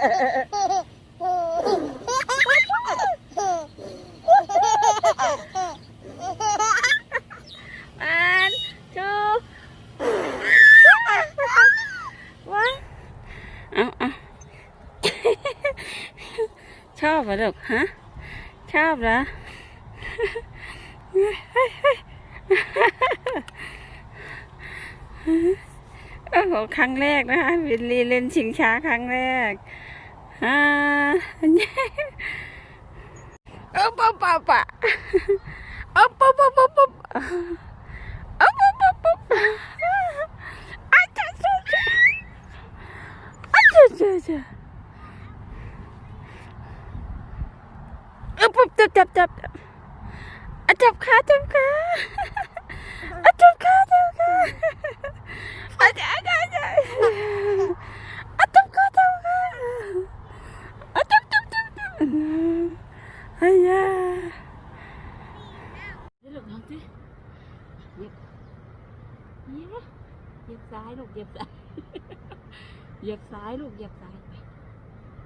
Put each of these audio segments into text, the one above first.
one two one เอาเอาชอบเหรอลูกฮะ ชอบเหรอ โอ้โห ครั้งแรกนะคะวิลลี่เล่นชิงช้าครั้งแรกอ่าเอ๊ปะปะปะเอ๊ปะปะปะปะเอ๊ปะปะปะปะอาจ้าจ้าจ้าอาจ้าจ้าจ้าเอ๊ปุ๊บจับจับจับอะจับขาจับขาอะจับขาจับขา Aja, aja, aja. Atap ka, atap ka. Atap, atap, atap, atap. Aya. Đi lục nào tí. Dẹp. Dẹp. Dẹp ซ้ายลูก dẹp ซ้าย dẹp ซ้ายลูก dẹp ซ้ายไป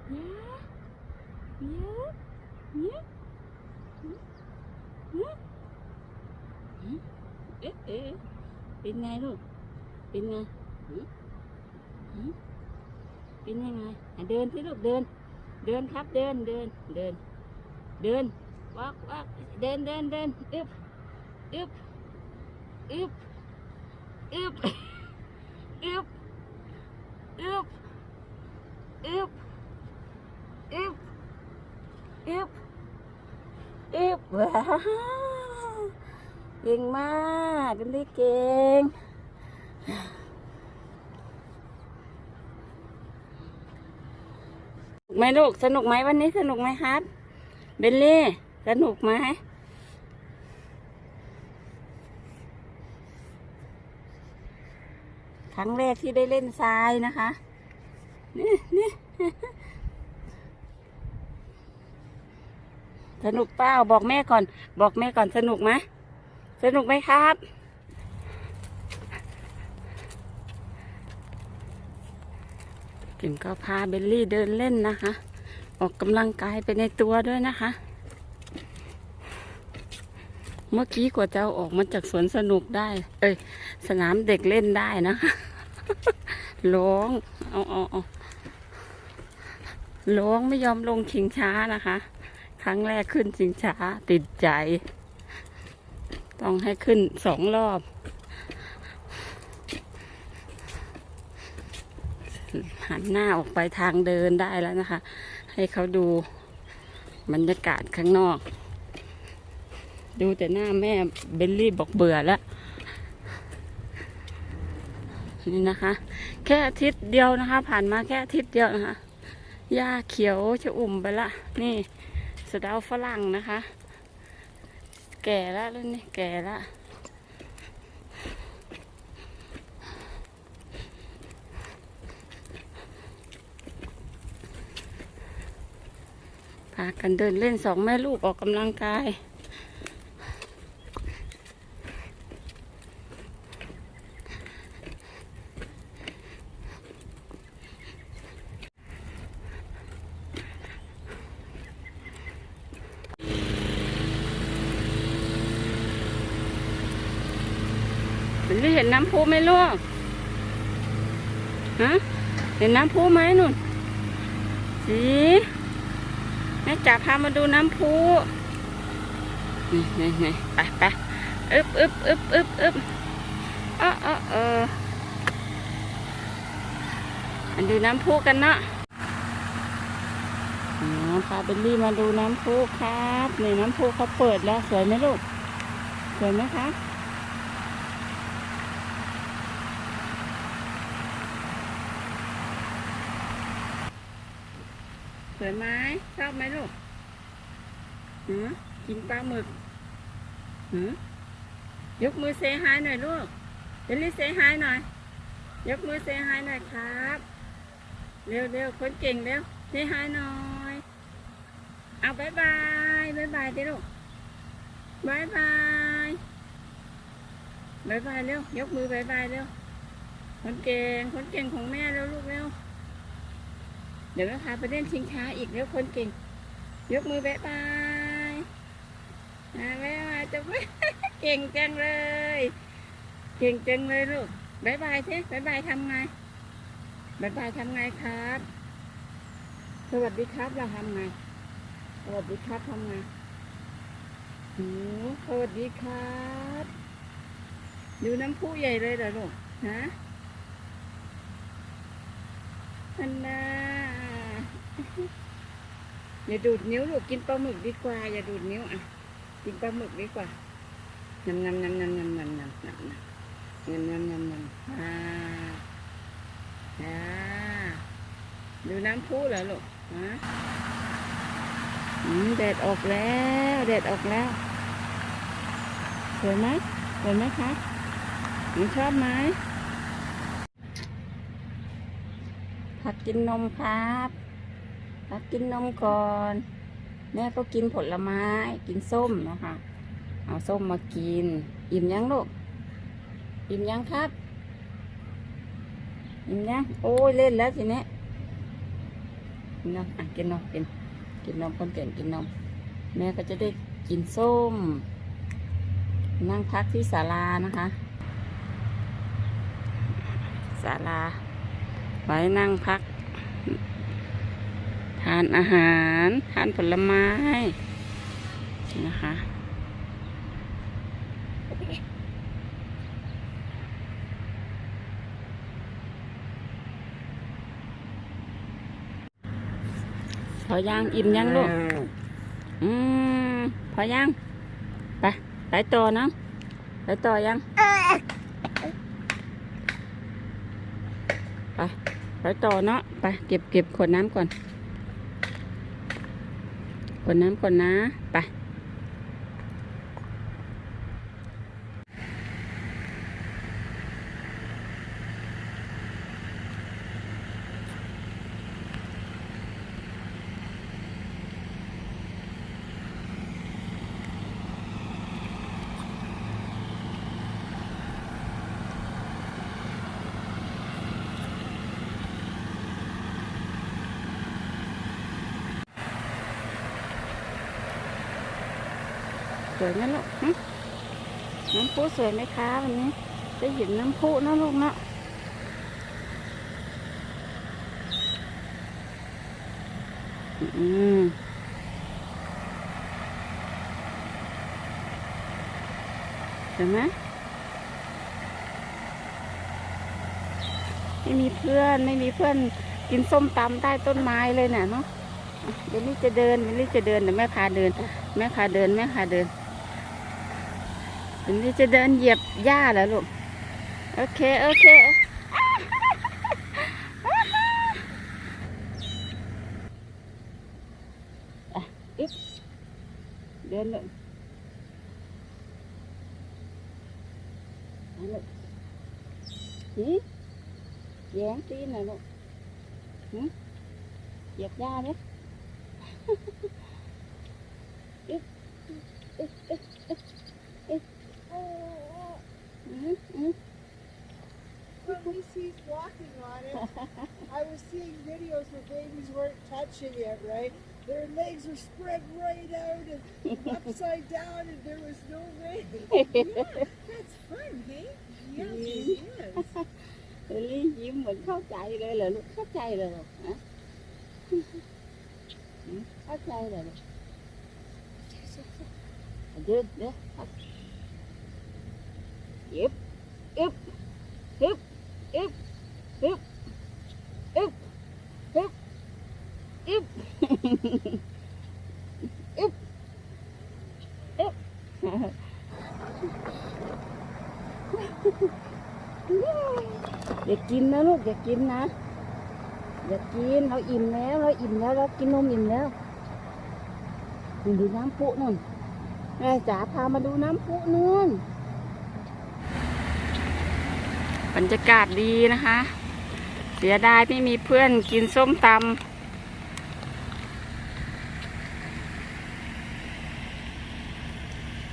Dẹp. Dẹp. Dẹp. Dẹp. Dẹp. เอ๊ะเอ๊ะเป็นไงลูก เป็นไงเป็นยังไง เดินสิลูกเดิน เดินครับเดินเดินเดิน เดินวักวักเดินเดินเดินอึบอึบอึบอึบอึบอึบอึบอึบอึบอึบว้า เก่งมากกันได้เก่งไหมลูกสนุกไหมวันนี้สนุกไหมครับ เบลลี่สนุกไหมครั้งแรกที่ได้เล่นทรายนะคะ นี่นี่สนุกเปล่าบอกแม่ก่อน บอกแม่ก่อนสนุกไหม สนุกไหมครับจิมก็พาเบลลี่เดินเล่นนะคะ ออกกำลังกายไปในตัวด้วยนะคะ เมื่อกี้กว่าจะอออกมาจากสวนสนุกได้ เอ้ย สนามเด็กเล่นได้นะคะร้อง เอาเอาเอาร้องไม่ยอมลงชิงช้านะคะ ครั้งแรกขึ้นชิงช้าติดใจ ต้องให้ขึ้นสองรอบ หันหน้าออกไปทางเดินได้แล้วนะคะ ให้เขาดูบรรยากาศข้างนอก ดูแต่หน้าแม่เบลลี่บอกเบื่อแล้ว นี่นะคะ แค่อาทิตย์เดียวนะคะ ผ่านมาแค่อาทิตย์เดียวนะคะหญ้าเขียวจะอุ่มไปละ นี่สะเดาฝรั่งนะคะ แก่แล้วล้วนี่แก่แล้วพากันเดินเล่นสองแม่ลูกออกกำลังกาย เห็นเห็นน้ำพุไหมลูกฮะเห็นน้ำพุไหมนุ่นสีแม่จ๋าพามาดูน้ำพุนี่นี่นี่ไปไปอึบอึบอึบอึบอึบเออเออเออมาดูน้ำพุกันเนาะพาเบลลี่มาดูน้ำพุครับนี่น้ำพุเขาเปิดแล้วสวยไหมลูกสวยไหมคะ วยไหมชอบไหมลูกหือกินปลาหมึกหือยกมือเซฮายหน่อยลูกเดลี่เซฮายหน่อย ยกมือเซฮายหน่อยครับ เร็วเร็วคนเก่งเร็วเซฮายหน่อย เอาบายบายบายบายดิลูกบายบายบายบายเร็วยกมือบายบายเร็วคนเก่งคนเก่งของแม่เร็วลูกเร็ว เดี๋ยวแม่พาไปเล่นชิงช้าอีกเดี๋ยวคนเก่ง ยกมือบ๊ายบายอ่าบ๊ายบาจะไม่เก่งจังเลย เก่งจังเลยลูกบ๊ายบายสิบ๊ายบายทำไงบ๊ายบายทำไงครับ สวัสดีครับเราทำไง สวัสดีครับทำไงโอ้สวัสดีครับดูน้ำพุใหญ่เลยเหรอลูก ฮะอันน่า อย่าดูดนิ้วลูกกินปลาหมึกดีกว่า อย่าดูดนิ้วอะ กินปลาหมึกดีกว่างำงำงำงำงำงำงำงำงำงำงำงำอ่าอ่าดูน้ำพุเหรอลูกฮะแดดออกแล้วแดดออกแล้วสวยไหมสวยไหมคะหนูชอบไหมผักกินนมครับ ผักกินนมก่อน แม่ก็กินผลไม้ กินส้มนะคะ เอาส้มมากิน อิ่มยังลูก อิ่มยังครับ อิ่มยัง โอ้ยเล่นแล้วทีนี้กินนมอะกินนมกิน กินนมคนเก่งกินนม แม่ก็จะได้กินส้ม นั่งพักที่ศาลานะคะศาลาไว้นั่งพัก ทานอาหาร ทานผลไม้นะคะพอย่างอิ่มยังลูก อืมพอย่างไปไปต่อนะไปต่อยังไปไปต่อเนาะไปเก็บเก็บขวดน้ำก่อน ขวดน้ำก่อนนะ ไป วยไหมลูกน้ำพุสวยไหมคะวันนี้จะเห็นน้ำพุนะลูกเนาะอืมเห็นไหมไม่มีเพื่อนไม่มีเพื่อนกินส้มตำใต้ต้นไม้เลยเนี่ยเนาะเดี๋ยวนี้จะเดินเดี๋ยวนี้จะเดินเดี๋ยวแม่พาเดิน แม่พาเดินแม่พาเดิน เดี๋ยวนี้จะเดินเหยียบหญ้าเหรอลูก โอเค โอเคอะอึ๊บเดินเลยเอาลูกหืมแย้งตีนหน่อยลูกหืมเหยียบหญ้าไหม water. I was seeing videos where babies weren't touching it, right? Their legs were spread right out and upside down, and there was no way. yeah, that's fun, hey? Yeah, it is. Lý Diễm mình khóc chạy đây là lúc khóc chạy rồi hả? Khóc chạy rồi. Good, yeah. Yep, yep, yep, yep. อึ๊บอึบอึบอึบอึบอึบอย่ากินนะลูกอย่ากินนะอย่ากินเราอิ่มแล้วเราอิ่มแล้วเรากินนมอิ่มแล้วดูน้ำพุนู่นแม่จ๋าพามาดูน้ำพุนู่นบรรยากาศดีนะคะ เสียดายไม่มีเพื่อนกินส้มตำ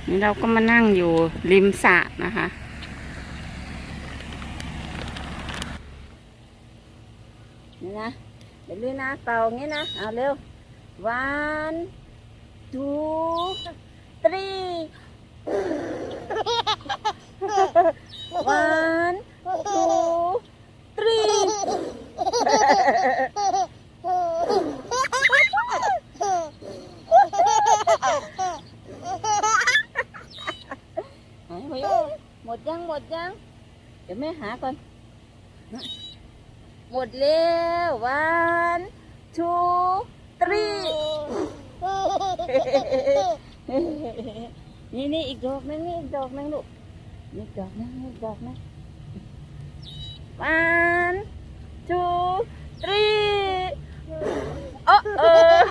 นี่เราก็มานั่งอยู่ริมสระนะคะ นี่นะเดี๋ยวเป็นด้วยนะเป่าอย่างนี้นะ เอาเร็ว one two three one two three หายไปหมดยังหมดยัง เดี๋ยวแม่ หาก่อน หมดแล้ว one two three นี่นี่อีกดอกนึงนี่อีกดอกนึงลูกนี่ดอกนึงนี่ดอกนึง one two three เออเออ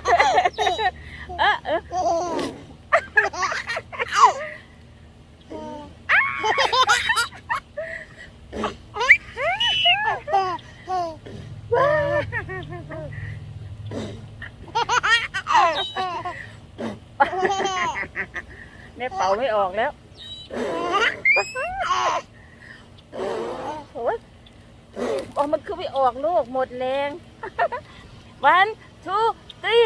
เออเออ ป่าไม่ออกแล้วโอ้ยออกมันคือไม่ออกลูกหมดแรง one two three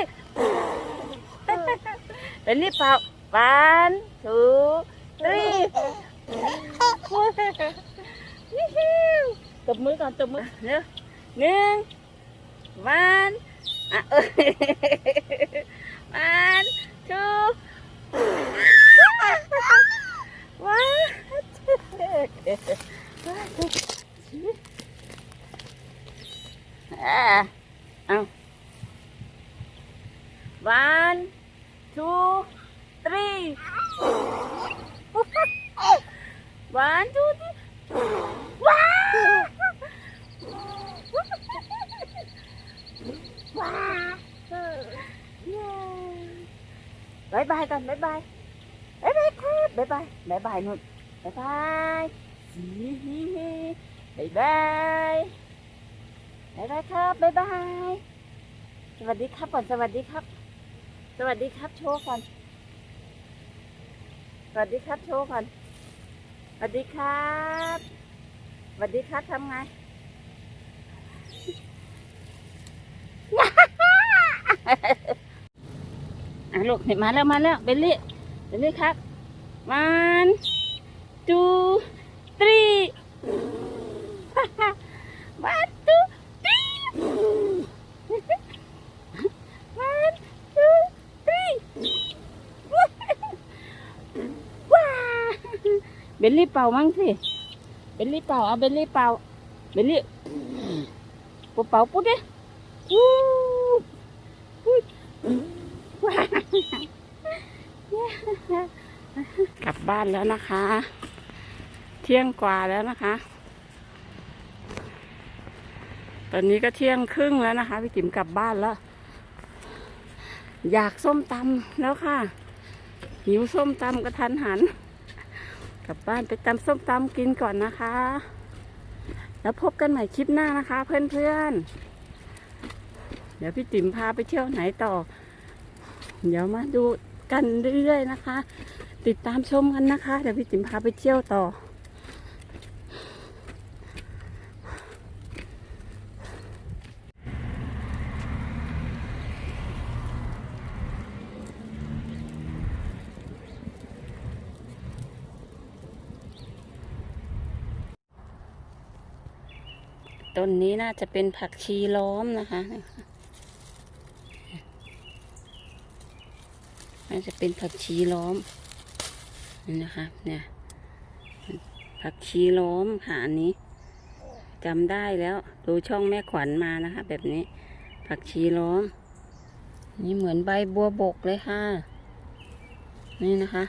เป็นรีบเป่า one two three ตบมือก่อนตบมือเร็วหนึ่ง one อะเออ one two one อะเอา one two three one two three ว้าวว้า บายบายนุ่นบายบายบายบายบายบายครับบายบาย สวัสดีครับก่อน สวัสดีครับ สวัสดีครับโชว์ก่อน สวัสดีครับโชว์ก่อน สวัสดีครับสวัสดีครับทำไงอะลูกเห็นมาแล้วมาแล้วเบลลี่เบลลี่ครับ one two three one two three one two three ว้าเบลลี่เป่ามั่งสิเบลลี่เป่ กลับบ้านแล้วนะคะ เที่ยงกว่าแล้วนะคะ ตอนนี้ก็เที่ยงครึ่งแล้วนะคะพี่จิ๋มกลับบ้านแล้ว อยากส้มตำแล้วค่ะ หิวส้มตำกระทันหัน กลับบ้านไปตำส้มตำกินก่อนนะคะ แล้วพบกันใหม่คลิปหน้านะคะ เพื่อนๆ เดี๋ยวพี่ติ๋มพาไปเที่ยวไหนต่อ เดี๋ยวมาดูกันเรื่อยๆนะคะ ติดตามชมกันนะคะ เดี๋ยวพี่ติ๋มพาไปเที่ยวต่อ ต้นนี้น่าจะเป็นผักชีล้อมนะคะน่าจะเป็นผักชีล้อม นี่นะคะ เนี่ยผักชีล้อมค่ะอันนี้จำได้แล้ว ดูช่องแม่ขวัญมานะคะ แบบนี้ ผักชีล้อม นี่เหมือนใบบัวบกเลยค่ะ นี่นะคะ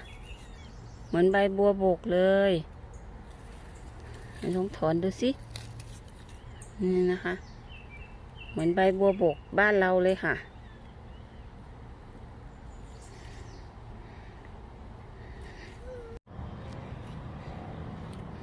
เหมือนใบบัวบกเลยลองถอนดูสิ นี่นะคะ เหมือนใบบัวบกบ้านเราเลยค่ะ